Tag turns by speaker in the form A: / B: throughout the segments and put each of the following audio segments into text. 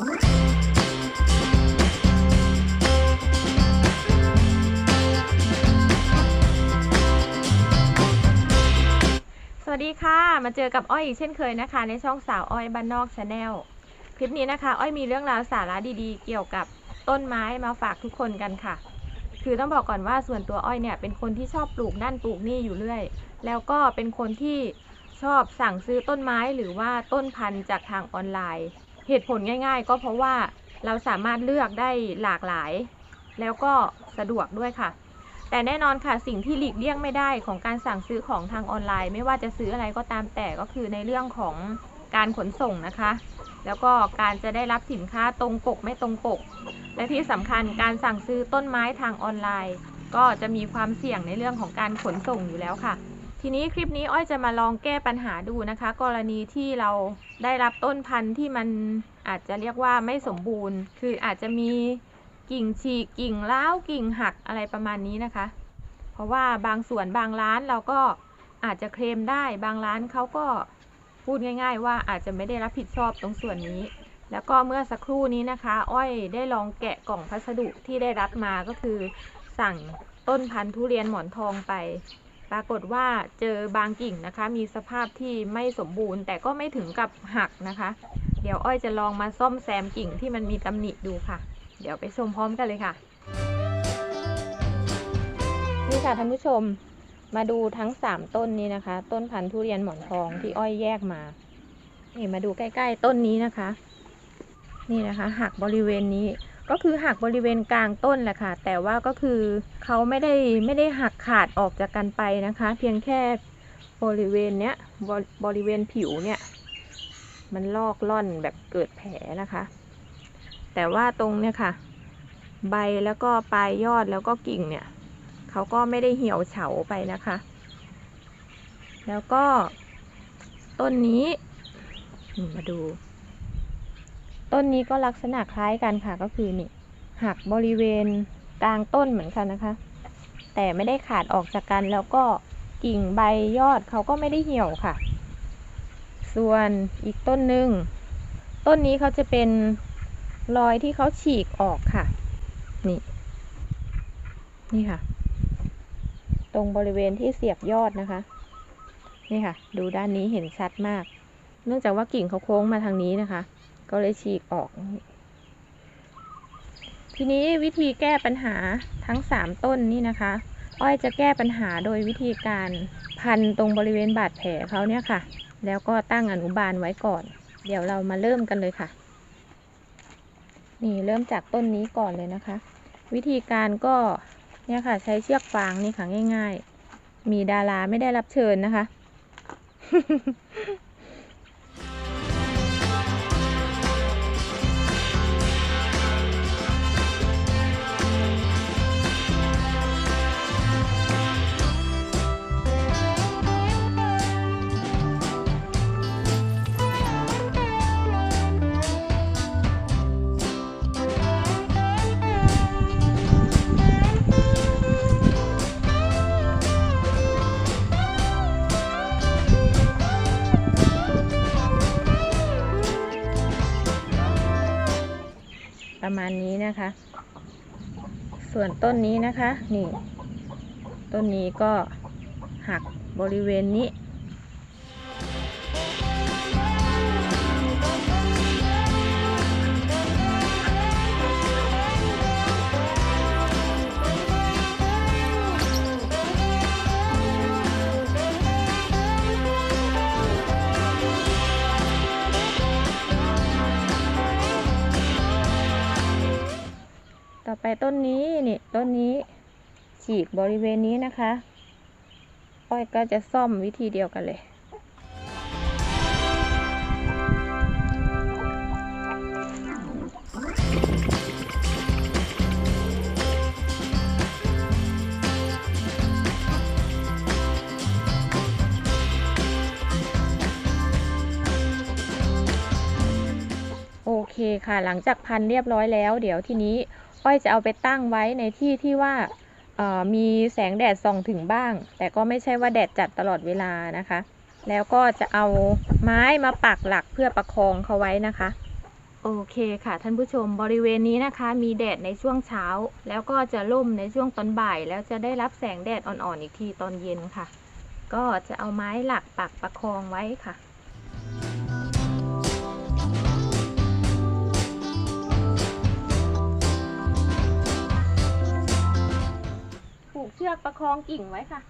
A: สวัสดีค่ะ มาเจอกับอ้อยอีกเช่นเคยนะคะ ในช่องสาวอ้อยบ้านนอกชาแนลคลิปนี้นะคะ อ้อยมีเรื่องราวสาระดีๆ เกี่ยวกับต้นไม้มาฝากทุกคนกันค่ะ คือต้องบอกก่อนว่าส่วนตัวอ้อยเนี่ยเป็นคนที่ชอบปลูกนั่นปลูกนี่อยู่เรื่อย แล้วก็เป็นคนที่ชอบสั่งซื้อต้นไม้หรือว่าต้นพันธุ์จากทางออนไลน์ เหตุผลง่าย ๆ ก็เพราะว่าเราสามารถเลือกได้หลากหลาย แล้วก็สะดวกด้วยค่ะ แต่แน่นอนค่ะสิ่งที่หลีกเลี่ยงไม่ได้ของการสั่งซื้อของทางออนไลน์ ไม่ว่าจะซื้ออะไรก็ตามแต่ก็คือในเรื่องของการขนส่งนะคะ แล้วก็การจะได้รับสินค้าตรงปกไม่ตรงปก และที่สำคัญการสั่งซื้อต้นไม้ทางออนไลน์ ก็จะมีความเสี่ยงในเรื่องของการขนส่งอยู่แล้วค่ะ ทีนี้คลิปนี้อ้อยจะมาลองแก้ปัญหาดูนะคะ กรณีที่เราได้รับต้นพันธุ์ที่มันอาจจะเรียกว่าไม่สมบูรณ์ คืออาจจะมีกิ่งฉีกกิ่งเล้ากิ่งหักอะไรประมาณนี้นะคะ เพราะว่าบางส่วนบางร้านเราก็อาจจะเคลมได้บางร้านเขาก็พูดง่าย ๆ ว่าอาจจะไม่ได้รับผิดชอบตรงส่วนนี้ แล้วก็เมื่อสักครู่นี้นะคะ อ้อยได้ลองแกะกล่องพัสดุที่ได้รับมาก็คือ สั่งต้นพันธุ์ทุเรียนหมอนทองไป ปรากฏว่าเจอบางกิ่งนะคะ มีสภาพที่ไม่สมบูรณ์ แต่ก็ไม่ถึงกับหักนะคะ เดี๋ยวอ้อยจะลองมาซ่อมแซมกิ่งที่มันมีตำหนิดูค่ะ เดี๋ยวไปชมพร้อมกันเลยค่ะ นี่ค่ะท่านผู้ชมมาดูทั้งสามต้นนี้นะคะ ต้นพันธุ์ทุเรียนหมอนทองที่อ้อยแยกมานี่มาดูใกล้ ๆ ต้นนี้นะคะ นี่นะคะ หักบริเวณนี้ ก็คือหักบริเวณกลางต้นแหละค่ะ แต่ว่าก็คือเขาไม่ได้ไม่ได้หักขาดออกจากกันไปนะคะ เพียงแค่บริเวณเนี้ยบริบริเวณผิวเนี่ย มันลอกล่อนแบบเกิดแผลนะคะ แต่ว่าตรงเนี่ยค่ะ ใบแล้วก็ปลายยอดแล้วก็กิ่งเนี่ยเขาก็ไม่ได้เหี่ยวเฉาไปนะคะ แล้วก็ต้นนี้มาดู ต้นนี้ก็ลักษณะคล้ายกันค่ะก็คือนี่หักบริเวณกลางต้นเหมือนกันนะคะ แต่ไม่ได้ขาดออกจากกันแล้วก็กิ่งใบยอดเขาก็ไม่ได้เหี่ยวค่ะ ส่วนอีกต้นหนึ่งต้นนี้เขาจะเป็นรอยที่เขาฉีกออกค่ะ นี่ นี่ค่ะ ตรงบริเวณที่เสียบยอดนะคะ นี่ค่ะ ดูด้านนี้เห็นชัดมาก เนื่องจากว่ากิ่งเขาโค้งมาทางนี้นะคะ ก็เลยฉีกออก ทีนี้วิธีแก้ปัญหาทั้งสามต้นนี่นะคะ อ้อยจะแก้ปัญหาโดยวิธีการพันตรงบริเวณบาดแผลเขาเนี่ยค่ะ แล้วก็ตั้งอนุบาลไว้ก่อน เดี๋ยวเรามาเริ่มกันเลยค่ะ นี่เริ่มจากต้นนี้ก่อนเลยนะคะ วิธีการก็เนี่ยค่ะ ใช้เชือกฟางนี่ค่ะง่าย ๆ มีดาราไม่ได้รับเชิญนะคะ ประมาณนี้นะคะ ส่วนต้นนี้นะคะ นี่ ต้นนี้ก็หักบริเวณนี้ ต่อไปต้นนี้นี่ต้นนี้ฉีกบริเวณนี้นะคะ อ้อยก็จะซ่อมวิธีเดียวกันเลย โอเคค่ะหลังจากพันเรียบร้อยแล้ว เดี๋ยวทีนี้ อ้อยจะเอาไปตั้งไว้ในที่ที่ว่ามีแสงแดดส่องถึงบ้าง แต่ก็ไม่ใช่ว่าแดดจัดตลอดเวลานะคะ แล้วก็จะเอาไม้มาปักหลักเพื่อประคองเขาไว้นะคะ โอเคค่ะท่านผู้ชมบริเวณนี้นะคะ มีแดดในช่วงเช้า แล้วก็จะร่มในช่วงตอนบ่าย แล้วจะได้รับแสงแดดอ่อนๆอีกทีตอนเย็นค่ะ ก็จะเอาไม้หลักปักประคองไว้ค่ะ ชือกประคองกิ่งไว้ค่ะ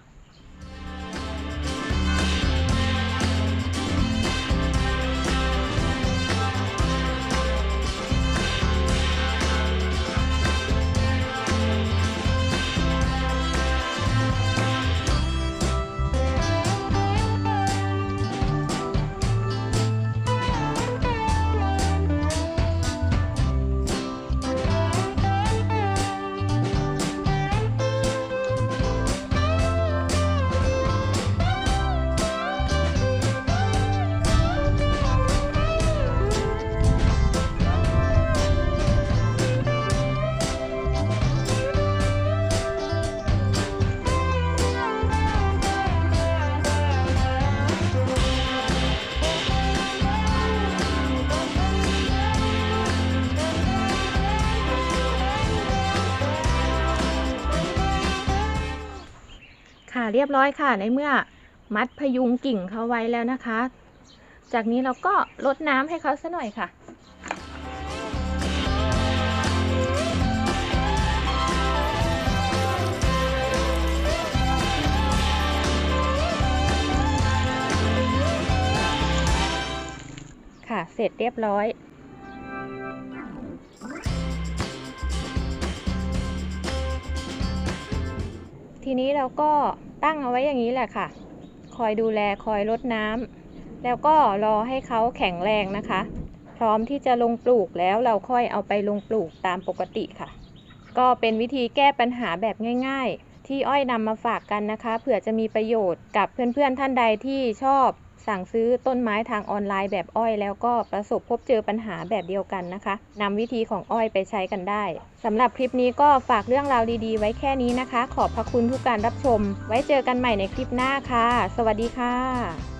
A: ค่ะ เรียบร้อยค่ะ ในเมื่อมัดพยุงกิ่งเขาไว้แล้วนะคะ จากนี้เราก็ลดน้ำให้เขาสัหน่อยค่ะค่ะ เสร็จเรียบร้อย ทีนี้เราก็ ตั้งเอาไว้อย่างนี้แหละค่ะ คอยดูแลคอยรดน้ำแล้วก็รอให้เขาแข็งแรงนะคะ พร้อมที่จะลงปลูกแล้วเราค่อยเอาไปลงปลูกตามปกติค่ะ ก็เป็นวิธีแก้ปัญหาแบบง่าย ๆ ที่อ้อยนำมาฝากกันนะคะเผื่อจะมีประโยชน์กับเพื่อนๆท่านใดที่ชอบ สั่งซื้อต้นไม้ทางออนไลน์แบบอ้อย แล้วก็ประสบพบเจอปัญหาแบบเดียวกันนะคะนำวิธีของอ้อยไปใช้กันได้สำหรับคลิปนี้ก็ฝากเรื่องราวดีๆ ไว้แค่นี้นะคะ ขอบพระคุณทุกการรับชม ไว้เจอกันใหม่ในคลิปหน้าค่ะ สวัสดีค่ะ